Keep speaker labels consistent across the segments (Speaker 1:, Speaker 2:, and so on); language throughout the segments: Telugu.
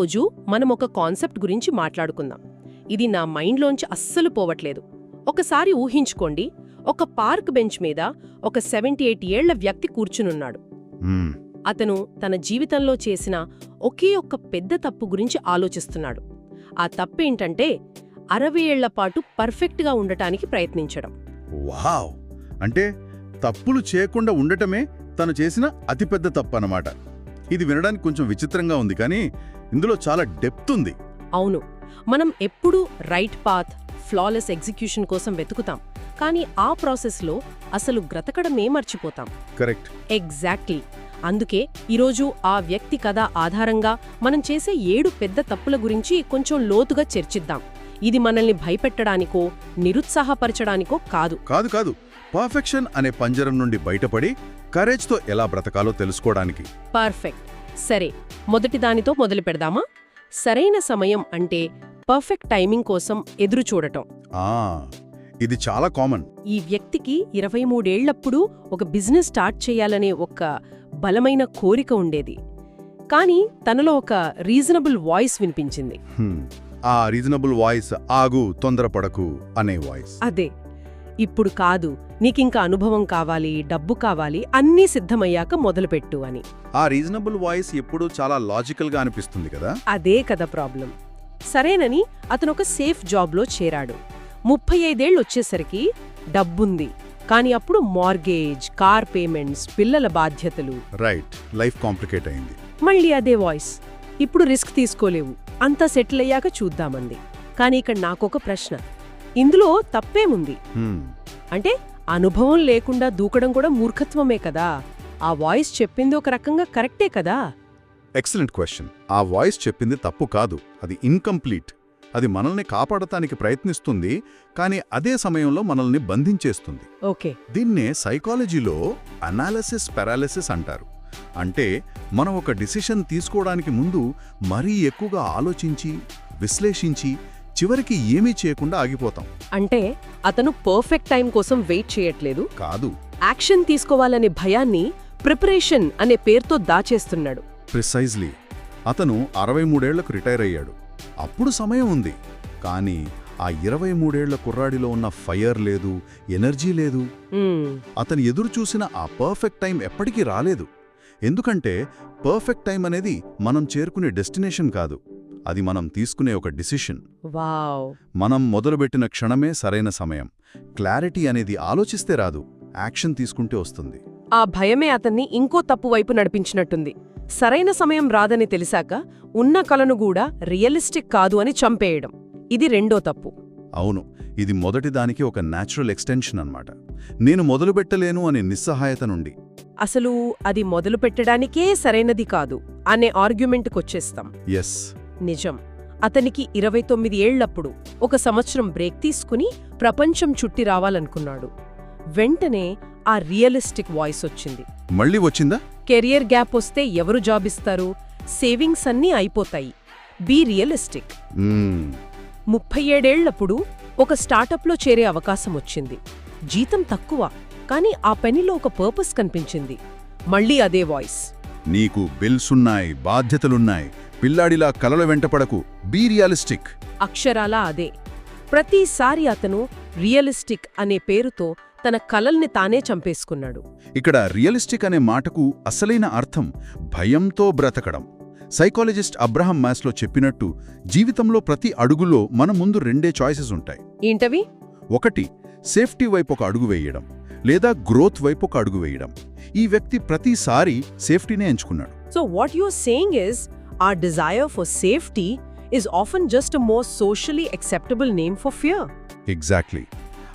Speaker 1: ఈరోజు మనం ఒక కాన్సెప్ట్ గురించి మాట్లాడుకుందాం. ఇది నా మైండ్లోంచి అస్సలు పోవట్లేదు. ఒకసారి ఊహించుకోండి ఒక పార్క్ బెంచ్ మీద ఒక సెవెంటీ ఎయిట్ ఏళ్ళ వ్యక్తి కూర్చునున్నాడు. అతను తన జీవితంలో చేసిన ఒకే ఒక్క పెద్ద తప్పు గురించి ఆలోచిస్తున్నాడు. ఆ తప్పేంటంటే అరవై ఏళ్ళ పాటు పర్ఫెక్ట్గా ఉండటానికి ప్రయత్నించడం.
Speaker 2: వావ్! అంటే తప్పులు చేయకుండా ఉండటమే తను చేసిన అతిపెద్ద తప్పు అన్నమాట ఇది వినడానికి కొంచెం విచిత్రంగా ఉంది కానీ ఇందులో చాలా డెప్త్ ఉంది.
Speaker 1: అవును. మనం ఎప్పుడూ రైట్ పాత్ ఫ్లాలెస్ ఎగ్జిక్యూషన్ కోసం వెతుకుతాం. కానీ ఆ ప్రాసెస్లో అసలు బ్రతకడమే మర్చిపోతాం?
Speaker 2: కరెక్ట్.
Speaker 1: ఎగ్జాక్ట్లీ. అందుకే ఈరోజు ఆ వ్యక్తి కథ ఆధారంగా మనం చేసే ఏడు పెద్ద తప్పుల గురించి కొంచెం లోతుగా చర్చిద్దాం. ఇది మనల్ని భయపెట్టడానికో నిరుత్సాహపరచడానికో కాదు.
Speaker 2: కాదు కాదు. పర్ఫెక్షన్ అనే పంజరం నుండి బయటపడి కరేజ్తో ఎలా బ్రతకాలో తెలుసుకోవడానికి.
Speaker 1: పర్ఫెక్ట్. సరే మొదటి దానితో మొదలు పెడదామా? సరైన సమయం అంటే పర్ఫెక్ట్ టైమింగ్ కోసం ఎదురు చూడటం.
Speaker 2: ఇది చాలా కామన్.
Speaker 1: ఈ వ్యక్తికి ఇరవై మూడేళ్ళప్పుడు ఒక బిజినెస్ స్టార్ట్ చేయాలనే ఒక బలమైన కోరిక ఉండేది. కానీ తనలో ఒక రీజనబుల్ వాయిస్ వినిపించింది.
Speaker 2: ఆ రీజనబుల్ వాయిస్ ఆగు తొందరపడకు అనే వాయిస్.
Speaker 1: అదే. ఇప్పుడు కాదు నీకింక అనుభవం కావాలి డబ్బు కావాలి అన్నీ సిద్ధమయ్యాక మొదలుపెట్టు అని.
Speaker 2: ఆ రీజనబుల్ వాయిస్ ఎప్పుడూ చాలా లాజికల్గా అనిపిస్తుంది కదా?
Speaker 1: అదే కదా ప్రాబ్లం. సరేనని అతను ఒక సేఫ్ జాబ్లో చేరాడు. ముప్పై ఐదేళ్ళు వచ్చేసరికి డబ్బుంది కానీ అప్పుడు మార్గేజ్ కార్ పేమెంట్స్ పిల్లల బాధ్యతలు.
Speaker 2: రైట్ లైఫ్ కాంప్లికేట్ అయింది.
Speaker 1: మళ్ళీ అదే వాయిస్. ఇప్పుడు రిస్క్ తీసుకోలేవు. అంతా సెటిల్ అయ్యాక చూద్దామంది. కానీ ఇక్కడ నాకొక ప్రశ్న. ఇందులో తప్పేముంది. అంటే అనుభవం లేకుండా దూకడం కూడా మూర్ఖత్వమే కదా? ఆ వాయిస్ చెప్పింది ఒక రకంగా కరెక్టే కదా?
Speaker 2: Excellent question. ఆ వాయిస్ చెప్పింది తప్పు కాదు. అది ఇన్కంప్లీట్. అది మనల్ని కాపాడటానికి ప్రయత్నిస్తుంది కానీ అదే సమయంలో మనల్ని బంధించేస్తుంది.
Speaker 1: ఓకే.
Speaker 2: దీన్నే సైకాలజీలో అనాలిసిస్ పారాలిసిస్ అంటారు. అంటే మనం ఒక డిసిషన్ తీసుకోవడానికి ముందు మరీ ఎక్కువగా ఆలోచించి విశ్లేషించి చివరికి ఏమీ చేయకుండా ఆగిపోతాం.
Speaker 1: అంటే అతను పర్ఫెక్ట్ టైం కోసం వెయిట్ చేయట్లేదు.
Speaker 2: కాదు.
Speaker 1: యాక్షన్ తీసుకోవాలనే భయాన్ని ప్రిపరేషన్ అనే పేరుతో దాచేస్తున్నాడు.
Speaker 2: ప్రిసైజ్లీ అతను అరవై మూడేళ్ళకు రిటైర్ అయ్యాడు. అప్పుడు సమయం ఉంది. కానీ ఆ ఇరవై మూడేళ్ళ కుర్రాడిలో ఉన్న ఫైర్ లేదు ఎనర్జీ లేదు. అతను ఎదురు చూసిన ఆ పర్ఫెక్ట్ టైం ఎప్పటికీ రాలేదు. ఎందుకంటే పర్ఫెక్ట్ టైం అనేది మనం చేరుకునే డెస్టినేషన్ కాదు. అది మనం తీసుకునే ఒక డిసిషన్. మనం మొదలుపెట్టిన క్షణమే సరైన సమయం. క్లారిటీ అనేది ఆలోచిస్తే రాదు. యాక్షన్ తీసుకుంటే వస్తుంది.
Speaker 1: ఆ భయమే అతన్ని ఇంకో తప్పు వైపు నడిపించినట్టుంది. సరైన సమయం రాదని తెలిసాక ఉన్న కలను కూడా రియలిస్టిక్ కాదు అని చంపేయడం. ఇది రెండో తప్పు.
Speaker 2: అవును. ఇది మొదటి దానికి ఒక న్యాచురల్ ఎక్స్టెన్షన్ అన్నమాట. నేను మొదలుపెట్టలేను అనే నిస్సహాయత నుండి.
Speaker 1: అసలు అది మొదలు పెట్టడానికే సరైనది కాదు అనే ఆర్గ్యుమెంట్కొచ్చేస్తాం
Speaker 2: ఎస్
Speaker 1: నిజం. అతనికి ఇరవై తొమ్మిది ఏళ్ళప్పుడు ఒక సంవత్సరం బ్రేక్ తీసుకుని ప్రపంచం చుట్టి రావాలనుకున్నాడు. వెంటనే ఆ రియలిస్టిక్ వాయిస్ వచ్చింది.
Speaker 2: మళ్ళీ వచ్చిందా?
Speaker 1: కెరియర్ గ్యాప్ వస్తే ఎవరు జాబ్ ఇస్తారు? సేవింగ్స్ అన్నీ అయిపోతాయి. Be realistic. ముప్పై ఏడేళ్ళప్పుడు ఒక స్టార్టప్లో చేరే అవకాశం వచ్చింది. జీతం తక్కువ కానీ ఆ పనిలో ఒక పర్పస్ కనిపించింది. మళ్ళీ అదే వాయిస్.
Speaker 2: నీకు బిల్సున్నాయి బాధ్యతలున్నాయి. పిల్లాడిలా కలల వెంటపడకు. Be realistic.
Speaker 1: అక్షరాలా అదే. ప్రతిసారి అతను రియలిస్టిక్ అనే పేరుతో తన కలల్ని తానే చంపేసుకున్నాడు.
Speaker 2: ఇక్కడ రియలిస్టిక్ అనే మాటకు అసలైన అర్థం భయంతో బ్రతకడం. సైకాలజిస్ట్ అబ్రహం మ్యాస్లో చెప్పినట్టు జీవితంలో ప్రతి అడుగులో మన ముందు రెండే చాయిసెస్ ఉంటాయి.
Speaker 1: ఏంటవి?
Speaker 2: ఒకటి సేఫ్టీ వైపు ఒక అడుగు వేయడం లేదా గ్రోత్ వైపు ఒక అడుగు వేయడం. ఈ వ్యక్తి ప్రతిసారి సేఫ్టీనే ఎంచుకున్నాడు.
Speaker 1: So what you're saying is our desire for safety is often just a more socially acceptable name for fear.
Speaker 2: Exactly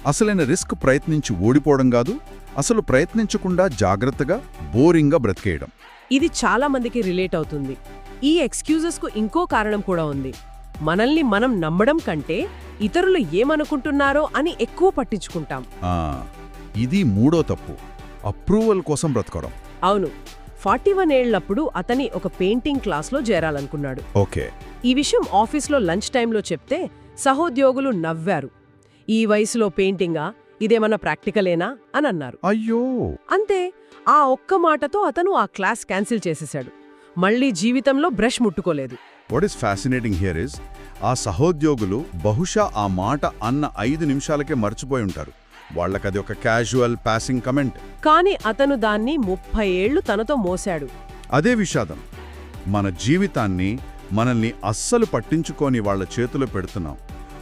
Speaker 2: అసలైన రిస్క్ ప్రయత్నించి ఓడిపోవడం కాదు అసలు ప్రయత్నించకుండా జాగ్రత్తగా బోరింగ్గా బ్రతికేయడం.
Speaker 1: ఇది చాలా మందికి రిలేట్ అవుతుంది. ఈ ఎక్స్క్యూజెస్కు ఇంకో కారణం కూడా ఉంది. మనల్ని మనం నమ్మడం కంటే ఇతరులు ఏమనుకుంటున్నారో అని ఎక్కువ పట్టించుకుంటాం.
Speaker 2: ఇది మూడో తప్పు. అప్రూవల్ కోసం బ్రతకడం.
Speaker 1: అవును. ఫార్టీ వన్ ఏళ్ళప్పుడు అతని ఒక పెయింటింగ్ క్లాస్లో చేరాలనుకున్నాడు.
Speaker 2: ఓకే.
Speaker 1: ఈ విషయం ఆఫీస్లో లంచ్ టైంలో చెప్తే సహోద్యోగులు నవ్వారు. ఈ వయసులో పెయింటింగా ఇదేమన్నా ప్రాక్టికలేనా అని అన్నారు.
Speaker 2: అయ్యో!
Speaker 1: అంతే ఆ ఒక్క మాటతో అతను ఆ క్లాస్ క్యాన్సిల్ చేసేశాడు. మళ్ళీ జీవితంలో brush ముట్టుకోలేదు.
Speaker 2: What is fascinating here is ఆ సహోద్యోగులు బహుశా ఆ మాట అన్న ఐదు నిమిషాలకే మర్చిపోయి ఉంటారు. వాళ్ళకది ఒక క్యాజువల్ పాసింగ్ కమెంట్
Speaker 1: కాని అతను దాన్ని ముప్పై ఏళ్ళు తనతో మోశాడు
Speaker 2: అదే విషాదం. మన జీవితాన్ని మనల్ని అస్సలు పట్టించుకోని వాళ్ళ చేతిలో పెడుతున్నాం.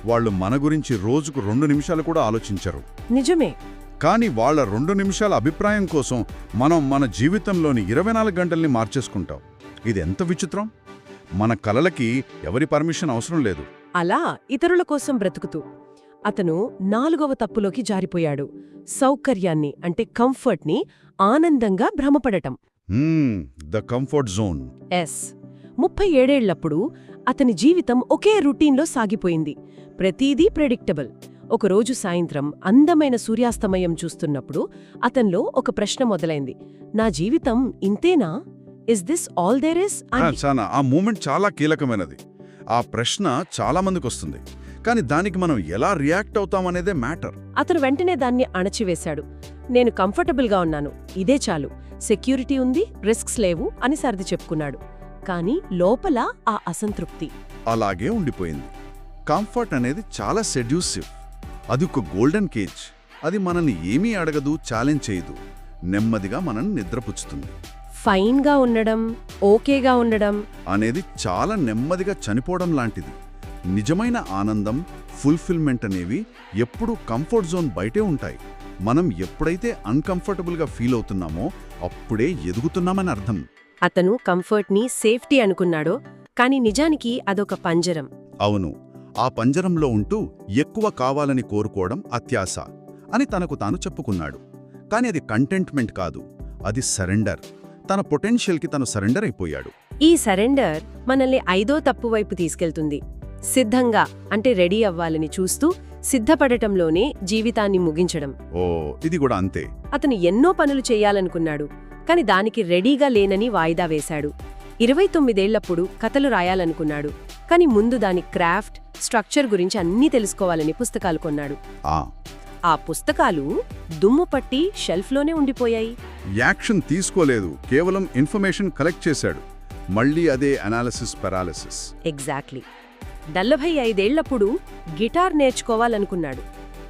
Speaker 2: వాళ్ళు మన గురించి రోజుకు రెండు నిమిషాలు కూడా ఆలోచించరు.
Speaker 1: నిజమే.
Speaker 2: కానీ వాళ్ళ రెండు నిమిషాల అభిప్రాయం కోసం మనం మన జీవితంలోని ఇరవై నాలుగు గంటల్ని మార్చేసుకుంటాం. ఇది ఎంత విచిత్రం? మన కలలకి ఎవరి పర్మిషన్ అవసరం లేదు.
Speaker 1: అలా ఇతరుల కోసం బ్రతుకుతూ. అతను నాలుగవ తప్పులోకి జారిపోయాడు. సౌకర్యాన్ని అంటే కంఫర్ట్ని ఆనందంగా భ్రమపడటం.
Speaker 2: The comfort zone.
Speaker 1: ఎస్. ముప్పై ఏడేళ్ళప్పుడు అతని జీవితం ఒకే రొటీన్లో సాగిపోయింది. ప్రతీదీ ప్రెడిక్టబుల్. ఒకరోజు సాయంత్రం అందమైన సూర్యాస్తమయం చూస్తున్నప్పుడు అతనిలో ఒక ప్రశ్న మొదలైంది. నా జీవితం ఇంతేనా? Is this all there is
Speaker 2: ఆ మూమెంట్ చాలా కీలకమైనది. ఆ ప్రశ్న చాలా మందికి వస్తుంది కానీ దానికి మనం ఎలా రియాక్ట్ అవుతామనేదే మ్యాటర్.
Speaker 1: అతను వెంటనే దాన్ని అణచివేశాడు. నేను కంఫర్టబుల్గా ఉన్నాను. ఇదే చాలు. సెక్యూరిటీ ఉంది రిస్క్స్ లేవు అని సర్ది చెప్పుకున్నాడు. కానీ లోపల ఆ అసంతృప్తి.
Speaker 2: అలాగే ఉండిపోయింది. కంఫర్ట్ అనేది చాలా సెడ్యూసివ్. అది ఒక గోల్డెన్ కేజ్. అది మనల్ని ఏమీ అడగదు ఛాలెంజ్ చేయదు. నెమ్మదిగా మనల్ని నిద్రపుచ్చుతుంది.
Speaker 1: ఫైన్గా ఉండడం ఓకేగా ఉండడం.
Speaker 2: అనేది చాలా నెమ్మదిగా చనిపోవడం లాంటిది. నిజమైన ఆనందం ఫుల్ఫిల్మెంట్ అనేవి ఎప్పుడూ కంఫర్ట్ జోన్ బయటే ఉంటాయి. మనం ఎప్పుడైతే అన్కంఫర్టబుల్గా ఫీల్ అవుతున్నామో అప్పుడే ఎదుగుతున్నామని అర్థం.
Speaker 1: అతను కంఫర్ట్ని సేఫ్టీ అనుకున్నాడో కాని నిజానికి అదొక పంజరం.
Speaker 2: అవును ఆ పంజరంలో ఉంటూ ఎక్కువ కావాలని కోరుకోవడం అత్యాశ అని తనకు తాను చెప్పుకున్నాడు. కాని అది కంటెంట్మెంట్ కాదు అది సరెండర్ తన పొటెన్షియల్కి తను సరెండర్ అయిపోయాడు.
Speaker 1: ఈ సరెండర్ మనల్ని ఐదో తప్పు వైపు తీసుకెళ్తుంది. సిద్ధంగా అంటే రెడీ అవ్వాలని చూస్తూ సిద్ధపడటంలోనే జీవితాన్ని ముగించడం.
Speaker 2: ఓ ఇది కూడా అంతే.
Speaker 1: అతను ఎన్నో పనులు చేయాలనుకున్నాడు కాని దానికి రెడీగా లేనని వాయిదా వేశాడు. ఇరవై తొమ్మిదేళ్ళప్పుడు కథలు రాయాలనుకున్నాడు కాని ముందు దాని క్రాఫ్ట్ స్ట్రక్చర్ గురించి అన్నీ తెలుసుకోవాలని పుస్తకాలు కొన్నాడు.
Speaker 2: ఆ.
Speaker 1: ఆ పుస్తకాలు దుమ్ము పట్టి షెల్ఫ్లోనే ఉండిపోయాయి.
Speaker 2: యాక్షన్ తీసుకోలేదు కేవలం ఇన్ఫర్మేషన్ కలెక్ట్ చేశాడు. మళ్ళీ అదే అనాలిసిస్ పెరాలిసిస్.
Speaker 1: ఎగ్జాక్ట్లీ. నలభై ఐదేళ్ళప్పుడు గిటార్ నేర్చుకోవాలనుకున్నాడు.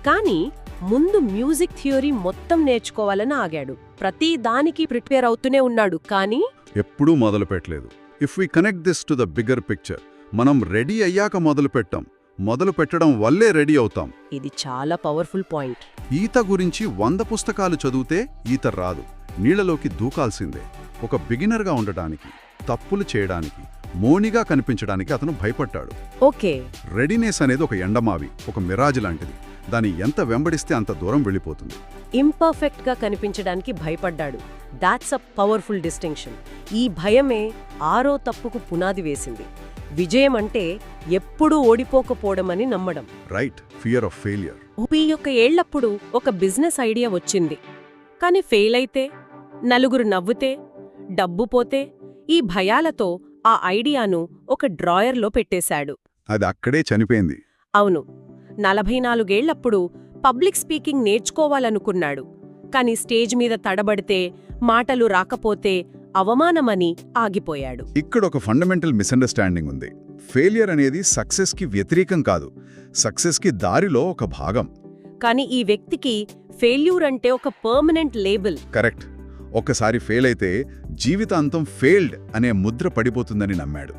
Speaker 1: కానీ ముందు మ్యూజిక్ థియరీ మొత్తం నేర్చుకోవాలని ఆగాడు. ప్రతి దానికి ప్రిపేర్ అవుతూనే ఉన్నాడు. కానీ
Speaker 2: ఎప్పుడూ మొదలు పెట్టలేదు. If we connect this to the bigger picture మనం రెడీ అయ్యాక మొదలు పెట్టాం. మొదలు పెట్టడం వల్లే రెడీ అవుతాం.
Speaker 1: ఇది చాలా పవర్ఫుల్ పాయింట్
Speaker 2: ఈత గురించి వంద పుస్తకాలు చదివితే ఈత రాదు. నీళ్ళలోకి దూకాల్సిందే. ఒక బిగినర్గా ఉండటానికి తప్పులు చేయడానికి మోనిగా కనిపించడానికి అతను భయపడ్డాడు.
Speaker 1: ఓకే.
Speaker 2: రెడీనెస్ అనేది ఒక ఎండమావి ఒక మిరాజ్ లాంటిది. దాన్ని ఎంత వెంబడిస్తే అంత దూరం వెళ్ళిపోతుంది.
Speaker 1: ఇంపర్ఫెక్ట్గా కనిపించడానికి భయపడ్డాడు. దాట్స్ అ పవర్ఫుల్ డిస్టింక్షన్ ఈ భయమే ఆరో తప్పుకు పునాది వేసింది. విజయం అంటే ఎప్పుడూ ఓడిపోకపోవడమని నమ్మడం.
Speaker 2: రైట్ ఫియర్ ఆఫ్ ఫెయిలియర్
Speaker 1: ముప్పై యొక్క ఏళ్ళప్పుడు ఒక బిజినెస్ ఐడియా వచ్చింది. కాని ఫెయిల్ అయితే నలుగురు నవ్వుతే డబ్బు పోతే ఈ భయాలతో ఆ ఐడియాను ఒక డ్రాయర్లో పెట్టేశాడు.
Speaker 2: అది అక్కడే చనిపోయింది.
Speaker 1: అవును. నలభై నాలుగేళ్ళప్పుడు పబ్లిక్ స్పీకింగ్ నేర్చుకోవాలనుకున్నాడు. కాని స్టేజ్ మీద తడబడితే మాటలు రాకపోతే అవమానమని ఆగిపోయాడు.
Speaker 2: ఇక్కడ ఒక ఫండమెంటల్ మిస్అండర్స్టాండింగ్ ఉంది. ఫెయిలియర్ అనేది సక్సెస్కి వ్యతిరేకం కాదు. సక్సెస్కి దారిలో ఒక భాగం.
Speaker 1: కాని ఈ వ్యక్తికి ఫెయిల్యూర్ అంటే ఒక పర్మనెంట్ లేబుల్.
Speaker 2: కరెక్ట్. ఒక్కసారి ఫెయిల్ అయితే జీవితాంతం ఫెయిల్డ్ అనే ముద్ర పడిపోతుందని నమ్మాడు.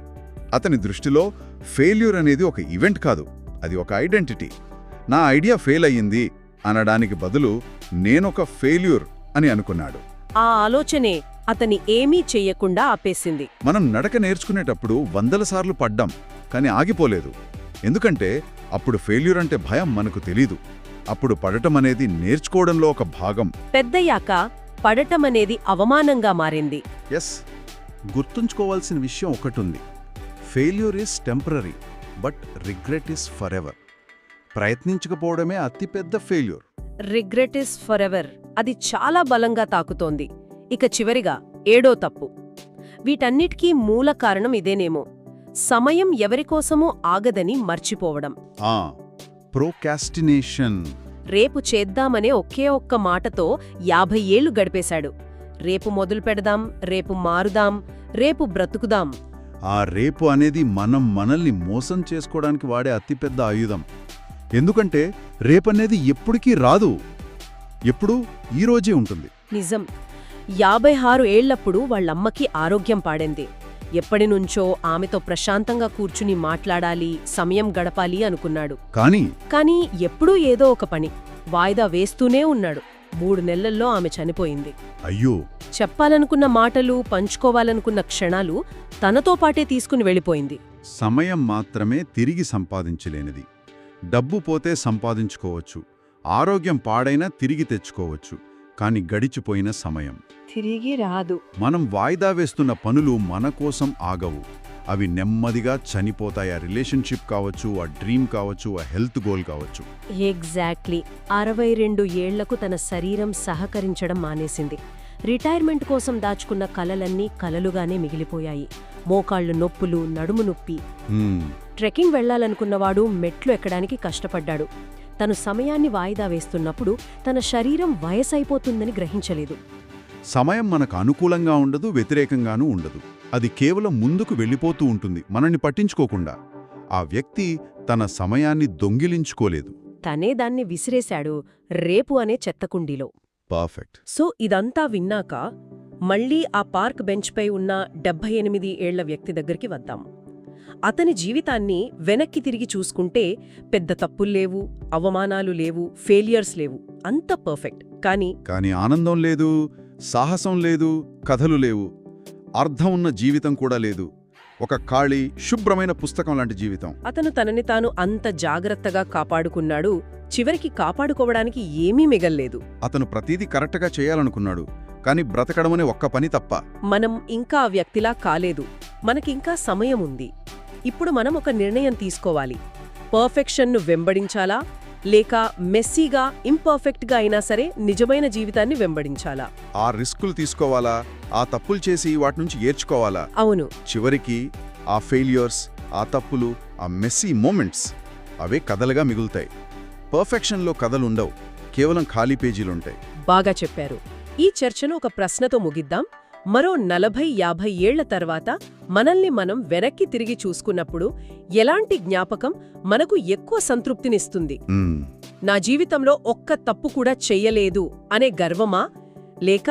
Speaker 2: అతని దృష్టిలో ఫెయిల్యూర్ అనేది ఒక ఈవెంట్ కాదు అది ఒక ఐడెంటిటీ నా ఐడియా ఫెయిల్ అయ్యింది అనడానికి బదులు నేనొక ఫెయిల్యూర్ అని అనుకున్నాడు.
Speaker 1: ఆ ఆలోచనే అతని ఏమీ చెయ్యకుండా ఆపేసింది.
Speaker 2: మనం నడక నేర్చుకునేటప్పుడు వందల సార్లు పడ్డాం కానీ ఆగిపోలేదు. ఎందుకంటే అప్పుడు ఫెయిల్యూర్ అంటే భయం మనకు తెలీదు. అప్పుడు పడటం అనేది నేర్చుకోవడంలో ఒక భాగం.
Speaker 1: పెద్దయ్యాక పడటమనేది అవమానంగా మారింది.
Speaker 2: ఎస్ గుర్తుంచుకోవాల్సిన విషయం ఒకటుంది. Failure is temporary but regret is forever ప్రయత్నించకపోవడమే అతిపెద్ద failure
Speaker 1: regret is for ever అది చాలా బలంగా తాకుతోంది. ఇక చివరిగా ఏడో తప్పు. వీటన్నిటికీ మూల కారణం ఇదేనేమో. సమయం ఎవరికోసమూ ఆగదని మర్చిపోవడం.
Speaker 2: ప్రోకాస్టినేషన్
Speaker 1: రేపు చేద్దామనే ఒకే ఒక్క మాటతో యాభై ఏళ్ళు గడిపేశాడు. రేపు మొదలు పెడదాం రేపు మారుదాం రేపు బ్రతుకుదాం.
Speaker 2: ఆ రేపు అనేది మనం మనల్ని మోసం చేసుకోవడానికి వాడే అతిపెద్ద ఆయుధం. ఎందుకంటే రేపనేది ఎప్పటికీ రాదు. ఎప్పుడూ ఈరోజే ఉంటుంది.
Speaker 1: నిజం. యాభై ఆరు ఏళ్ళప్పుడు వాళ్ళమ్మకి ఆరోగ్యం పాడింది. ఎప్పటినుంచో ఆమెతో ప్రశాంతంగా కూర్చుని మాట్లాడాలి సమయం గడపాలి అనుకున్నాడు.
Speaker 2: కానీ?
Speaker 1: కానీ ఎప్పుడూ ఏదో ఒక పని వాయిదా వేస్తూనే ఉన్నాడు. మూడు నెలల్లో ఆమె చనిపోయింది.
Speaker 2: అయ్యో!
Speaker 1: చెప్పాలనుకున్న మాటలు పంచుకోవాలనుకున్న క్షణాలు తనతో పాటే తీసుకుని వెళ్ళిపోయింది.
Speaker 2: సమయం మాత్రమే తిరిగి సంపాదించలేనిది. డబ్బు పోతే సంపాదించుకోవచ్చు. ఆరోగ్యం పాడైనా తిరిగి తెచ్చుకోవచ్చు. కాని గడిచిపోయిన సమయం.
Speaker 1: తిరిగి రాదు.
Speaker 2: మనం వాయిదా వేస్తున్న పనులు మన కోసం ఆగవు. అవి నెమ్మదిగా చనిపోతాయి. ఆ రిలేషన్షిప్ కావచ్చు ఆ డ్రీమ్ కావచ్చు ఆ హెల్త్ గోల్ కావచ్చు.
Speaker 1: ఎగ్జాక్ట్లీ. అరవై రెండు ఏళ్ళకు తన శరీరం సహకరించడం మానేసింది. రిటైర్మెంట్ కోసం దాచుకున్న కలలన్నీ కలలుగానే మిగిలిపోయాయి. మోకాళ్ళు నొప్పులు నడుము నొప్పి. ట్రెక్కింగ్ వెళ్ళాలనుకున్నవాడు మెట్లు ఎక్కడానికి కష్టపడ్డాడు. తను సమయాన్ని వాయిదా వేస్తున్నప్పుడు తన శరీరం వయసైపోతుందని గ్రహించలేదు.
Speaker 2: సమయం మనకు అనుకూలంగా ఉండదు వ్యతిరేకంగానూ ఉండదు. అది కేవలం ముందుకు వెళ్ళిపోతూ ఉంటుంది మనల్ని పట్టించుకోకుండా. ఆ వ్యక్తి తన సమయాన్ని దొంగిలించుకోలేదు.
Speaker 1: తనే దాన్ని విసిరేశాడు రేపు అనే చెత్తకుండీలో
Speaker 2: పర్ఫెక్ట్.
Speaker 1: సో ఇదంతా విన్నాక మళ్ళీ ఆ పార్క్ బెంచ్పై ఉన్న డెబ్బై ఎనిమిది ఏళ్ళ వ్యక్తి దగ్గరికి వద్దాం. అతని జీవితాన్ని వెనక్కి తిరిగి చూసుకుంటే పెద్ద తప్పుల్లేవు అవమానాలు లేవు ఫెయిలియర్స్ లేవు. అంత పర్ఫెక్ట్ కానీ
Speaker 2: కానీ ఆనందం లేదు సాహసం లేదు కథలు లేవు. అర్థం ఉన్న జీవితం కూడా లేదు. ఒక ఖాళీ శుభ్రమైన పుస్తకం లాంటి జీవితం.
Speaker 1: అతను తనని తాను అంత జాగ్రత్తగా కాపాడుకున్నాడు. చివరికి కాపాడుకోవడానికి ఏమీ మిగల్లేదు.
Speaker 2: అతను ప్రతీదీ కరెక్ట్గా చేయాలనుకున్నాడు. కానీ బ్రతకడమనే ఒక్క పని తప్ప.
Speaker 1: మనం ఇంకా ఆ వ్యక్తిలా కాలేదు. మనకింకా సమయం ఉంది. ఇప్పుడు మనం ఒక నిర్ణయం తీసుకోవాలి. పర్ఫెక్షన్ను వెంబడించాలా? లేక మెస్సీగా ఇంపర్ఫెక్ట్గా అయినా సరే నిజమైన జీవితాన్ని వెంబడించాలా?
Speaker 2: ఆ రిస్కులు తీసుకోవాలా? ఆ తప్పులు చేసి వాటి నుంచి ఏర్చుకోవాలా?
Speaker 1: అవును.
Speaker 2: చివరికి ఆ ఫెయిల్యూర్స్ ఆ తప్పులు ఆ మెస్సీ మూమెంట్స్ అవే కథలుగా మిగులుతాయి. పర్ఫెక్షన్లో కథలుండవు. కేవలం ఖాళీ పేజీలుంటాయి.
Speaker 1: బాగా చెప్పారు. ఈ చర్చను ఒక ప్రశ్నతో ముగిద్దాం. మరో నలభై యాభై ఏళ్ళ తర్వాత మనల్ని మనం వెనక్కి తిరిగి చూసుకున్నప్పుడు ఎలాంటి జ్ఞాపకం మనకు ఎక్కువ సంతృప్తినిస్తుంది. నా జీవితంలో ఒక్క తప్పు కూడా చెయ్యలేదు అనే గర్వమా? లేక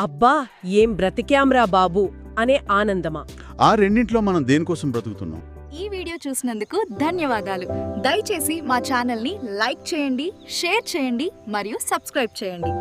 Speaker 1: అబ్బా ఏం బ్రతికాంరా బాబు అనే ఆనందమా?
Speaker 2: ఆ రెండింటిలో మనం దేనికోసం బ్రతుకుతున్నాం?
Speaker 3: ఈ వీడియో చూసినందుకు ధన్యవాదాలు. దయచేసి మా ఛానల్ని లైక్ చేయండి షేర్ చేయండి మరియు సబ్స్క్రైబ్ చేయండి.